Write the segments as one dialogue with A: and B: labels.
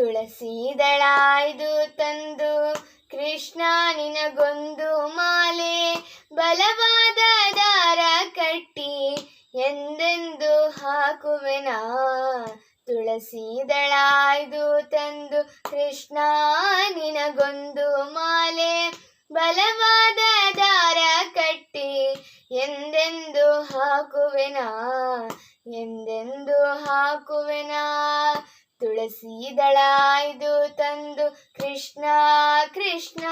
A: ತುಳಸಿದಳಾಯ್ದು ತಂದು ಕೃಷ್ಣ ನಿನಗೊಂದು ಮಾಲೆ, ಬಲವಾದ ದಾರ ಕಟ್ಟಿ ಎಂದೆಂದು ಹಾಕುವೆನಾ ತುಳಸಿದಳಾಯ್ದು ತಂದು ಕೃಷ್ಣ ನಿನಗೊಂದು ಮಾಲೆ, ಬಲವಾದ ದಾರ ಕಟ್ಟಿ ಎಂದೆಂದು ಹಾಕುವೆನಾ ಎಂದೆಂದು ಹಾಕುವೆನಾ ತುಳಸಿದಳಾಯ್ದು ತಂದು ಕೃಷ್ಣ ಕೃಷ್ಣ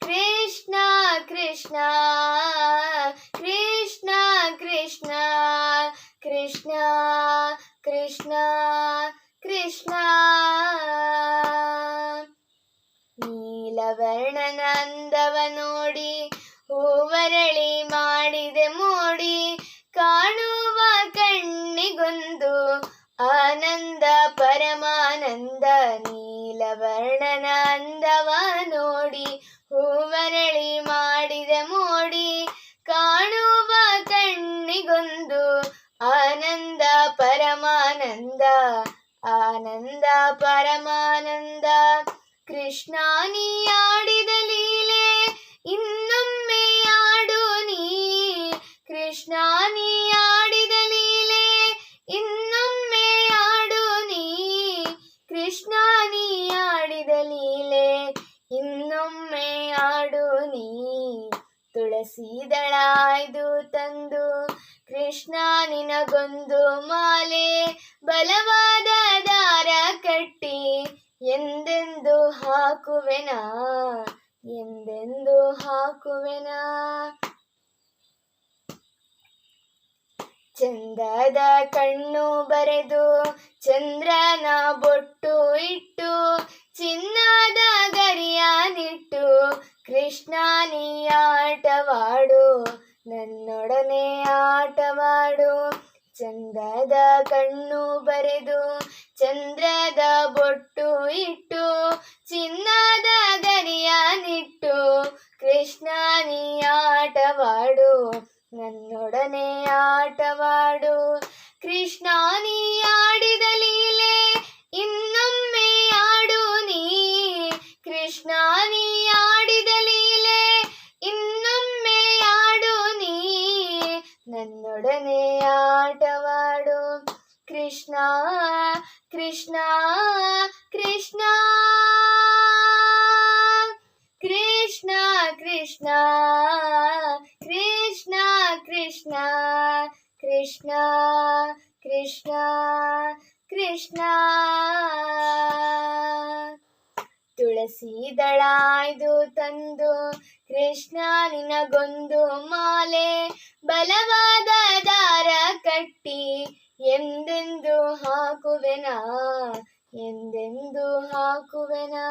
A: ಕೃಷ್ಣ ಕೃಷ್ಣ ಕೃಷ್ಣ ಕೃಷ್ಣ ಕೃಷ್ಣ ಕೃಷ್ಣ ಕೃಷ್ಣ. ನೀಲವರ್ಣನಂದವ ನೋಡಿ ಆನಂದ ಪರಮಾನಂದ ನೀಲವರ್ಣನ ಅಂದವ ನೋಡಿ, ಹೂವರಳಿ ಮಾಡಿದ ಮೋಡಿ, ಕಾಣುವ ಕಣ್ಣಿಗೊಂದು ಆನಂದ ಪರಮಾನಂದ ಆನಂದ ಪರಮಾನಂದ. ಕೃಷ್ಣ ನೀ ತುಳಸಿದಳಾಯ್ದು ತಂದು ಕೃಷ್ಣ ನಿನಗೊಂದು ಮಾಲೆ ಬಲವಾದ ದಾರ ಕಟ್ಟಿ ಎಂದೆಂದು ಹಾಕುವೆನ? ಎಂದೆಂದು ಹಾಕುವೆನ? ಚಂದದ ಕಣ್ಣು ಬರೆದು ಚಂದ್ರನ ಬೊಟ್ಟು ಇಟ್ಟು ನನ್ನೊಡನೆ ಆಟವಾಡು. ಚಂದದ ಕಣ್ಣು ಬರೆದು, ಚಂದ್ರದ ಬೊಟ್ಟು ಇಟ್ಟು, ಚಿನ್ನದ ಗರಿಯಾನಿಟ್ಟು ಕೃಷ್ಣ ನೀ ಆಟವಾಡು. ನನ್ನೊಡನೆ ಆಟವಾಡು. ಕೃಷ್ಣ ನನ್ನೊಡನೆ ಆಟವಾಡು ಕೃಷ್ಣ ಕೃಷ್ಣ ಕೃಷ್ಣ ಕೃಷ್ಣ ಕೃಷ್ಣ ಕೃಷ್ಣ ಕೃಷ್ಣ ಕೃಷ್ಣ ಕೃಷ್ಣ ಕೃಷ್ಣ ತುಳಸಿದಳಾಯ್ದು ತಂದು ಕೃಷ್ಣ ನಿನಗೊಂದು ಮಾಲೆ ಬಲವಾದ ದಾರ ಕಟ್ಟಿ ಎಂದೆಂದು ಹಾಕುವೆನಾ ಎಂದೆಂದು ಹಾಕುವೆನಾ?